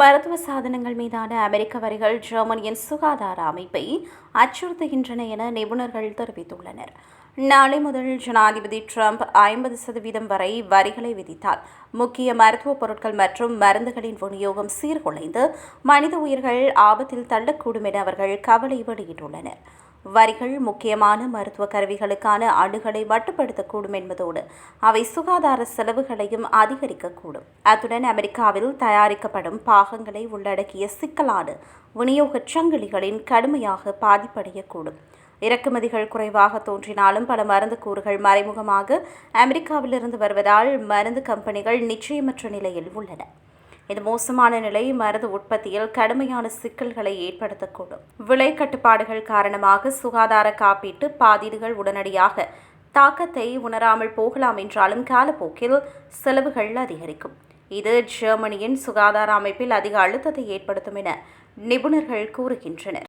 மருத்துவ சாதனங்கள் மீதான அமெரிக்க வரிகள் ஜெர்மனியின் சுகாதார அமைப்பை அச்சுறுத்துகின்றன என நிபுணர்கள் தெரிவித்துள்ளனர். நாளை முதல் ஜனாதிபதி ட்ரம்ப் ஐம்பது சதவீதம் வரை வரிகளை விதித்தார். முக்கிய மருத்துவ பொருட்கள் மற்றும் மருந்துகளின் விநியோகம் சீர்குலைந்து மனித உயிர்கள் ஆபத்தில் தள்ளக்கூடும் என அவர்கள் கவலை வெளியிட்டுள்ளனர். வரிகள் முக்கியமான மருத்துவ கருவிகளுக்கான அணுகலை மட்டுப்படுத்தக்கூடும் என்பதோடு அவை சுகாதார செலவுகளையும் அதிகரிக்கக்கூடும். அத்துடன் அமெரிக்காவில் தயாரிக்கப்படும் பாகங்களை உள்ளடக்கிய சிக்கலான விநியோகச் சங்கிலிகளின் கடுமையாக பாதிப்படையக்கூடும். இறக்குமதிகள் குறைவாக தோன்றினாலும் பல மருந்து கூறுகள் மறைமுகமாக அமெரிக்காவிலிருந்து வருவதால் மருந்து கம்பெனிகள் நிச்சயமற்ற நிலையில் உள்ளன. இந்த மோசமான நிலை மருந்து உற்பத்தியில் கடுமையான சிக்கல்களை ஏற்படுத்தக்கூடும். விலை கட்டுப்பாடுகள் காரணமாக சுகாதார காப்பீட்டு பாதீடுகள் உடனடியாக தாக்கத்தை உணராமல் போகலாம் என்றாலும் காலப்போக்கில் செலவுகள் அதிகரிக்கும். இது ஜெர்மனியின் சுகாதார அமைப்பில் அதிக அழுத்தத்தை ஏற்படுத்தும் என நிபுணர்கள் கூறுகின்றனர்.